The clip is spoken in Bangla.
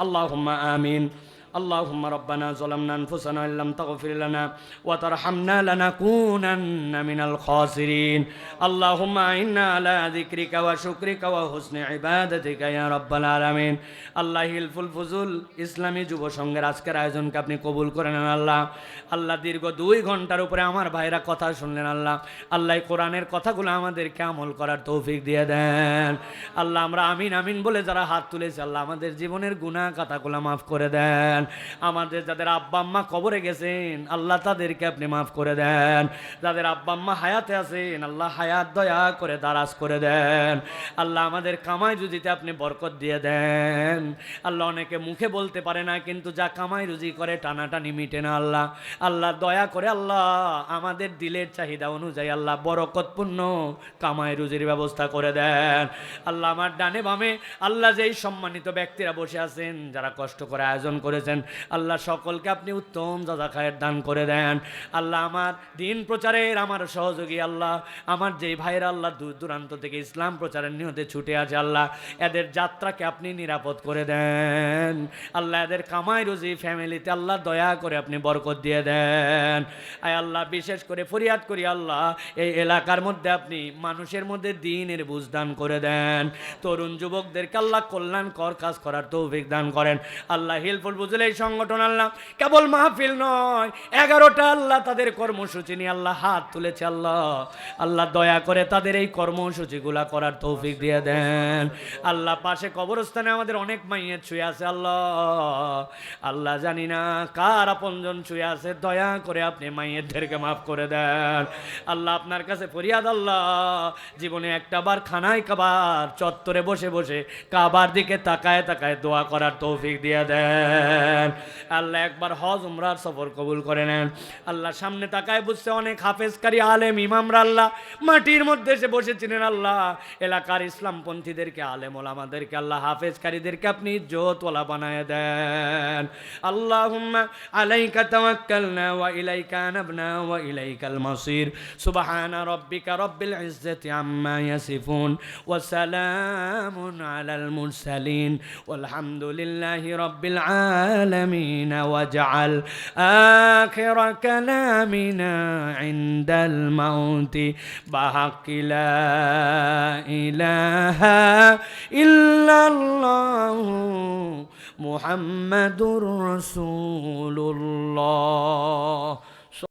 اللهم آمين. اللهم ربنا ظلمنا أنفسنا إن لم تغفر لنا وترحمنا لنكونن من الخاسرين اللهم إنا على ذكرك وشكرك وحسن عبادتك يا رب العالمين আল্লাহ হিলফুল ফুজুল ইসলামী যুব সংঘের আজকের আয়োজনকে আপনি কবুল করে নেন আল্লাহ আল্লাহ দীর্ঘ দুই ঘন্টার উপরে আমার ভাইরা কথা শুনলেন আল্লাহ আল্লাহ কোরআনের কথাগুলো আমাদেরকে আমল করার তৌফিক দিয়ে দেন আল্লাহ আমরা আমিন আমিন বলে যারা হাত তুলেছে আল্লাহ আমাদের জীবনের গুনাহ কথাগুলো মাফ করে দেন আমাদের যাদের আব্বা আম্মা কবরে গেছেন, আল্লাহ তাদেরকে আপনি মাফ করে দেন। যাদের আব্বা আম্মা হায়াতে আছেন, আল্লাহ হায়াত দয়া করে দারাজ করে দেন। আল্লাহ আমাদের কামাই রুজিতে আপনি বরকত দিয়ে দেন। আল্লাহ অনেকে মুখে বলতে পারে না, কিন্তু যা কামাই রুজি করে টানাটানি মিটে না আল্লাহ। আল্লাহ দয়া করে আল্লাহ আমাদের দিলের চাহিদা অনুযায়ী আল্লাহ বরকতপূর্ণ কামাই রুজির ব্যবস্থা করে দেন। আল্লাহ আমার ডানে বামে, আল্লাহ যেই সম্মানিত ব্যক্তিরা বসে আছেন, যারা কষ্ট করে আয়োজন করেছেন আল্লাহ সকলকে আপনি উত্তম দাদা খায়ের দান করে দেন। আল্লাহ আমার দিন প্রচারের আমার সহযোগী আল্লাহ। আমার যেই ভাইয়েরা আল্লাহ দূর দূরান্ত থেকে ইসলাম প্রচারের নিহতে ছুটে আছে আল্লাহ, এদের যাত্রাকে আপনি নিরাপদ করে দেন। আল্লাহ এদের কামাই রুজি ফ্যামিলিতে আল্লাহ দয়া করে আপনি বরকত দিয়ে দেন। আয় আল্লাহ, বিশেষ করে ফরিয়াদ করি আল্লাহ, এই এলাকার মধ্যে আপনি মানুষের মধ্যে দিনের বুঝ দান করে দেন। তরুণ যুবকদেরকে আল্লাহ কল্যাণ কর কাজ করার তৌফিক দান করেন। আল্লাহ হিলফুল বুঝলে এই সংগঠন আল্লাহ কেবল মাহফিল নয়, এগারোটা আল্লাহ তাদের কর্মসূচি নিয়ে আল্লাহ হাত তুলেছে আল্লাহ। আল্লাহ দয়া করে তাদের এই কর্মসূচিগুলা করার তৌফিক দিয়ে দেন। আল্লাহ পাশে কবরস্থানে আমাদের অনেক মাইয়ের ছুঁয়ে আছে আল্লাহ। আল্লাহ জানি না কার আপনজন ছুঁয়ে আছে, দয়া করে আপনি মাইয়েরদেরকে মাফ করে দেন। আল্লাহ আপনার কাছে ফরিয়াদ আল্লাহ, জীবনে একটা বার খানায় কাবার চত্বরে বসে বসে কাবার দিকে তাকায় তাকায় দোয়া করার তৌফিক দিয়ে দেন। আল্লাহ একবার হজ, উমরার সফর কবুল করে নেন। আল্লাহ সামনে তাকায় বুঝছে অনেক হাফেজকারী আলেম, ইমামরা আল্লাহ। মাটির মধ্যে এসে বসেছিলেন আল্লাহ। এলাকার ইসলামপন্থীদেরকে আলেম ওলামাদেরকে আল্লাহ হাফেজকারীদেরকে আপনি ইজ্জতওয়ালা বানায় দেন। আল্লাহুম্মা আলাইকা তাওয়াক্কালনা ওয়া ইলাইকা আনাবনা ওয়া ইলাইকাল মাসির। সুবহানা রাব্বিকা রাব্বিল ইজ্জাতি আম্মা ইয়াসিফুন ওয়া সালামুন আলাল মুরসালিন। ওয়ালহামদুলিল্লাহি রাব্বিল আলামিন واجعل آخر كلامنا عند الموت. بحق لا إله إلا الله محمد رسول الله.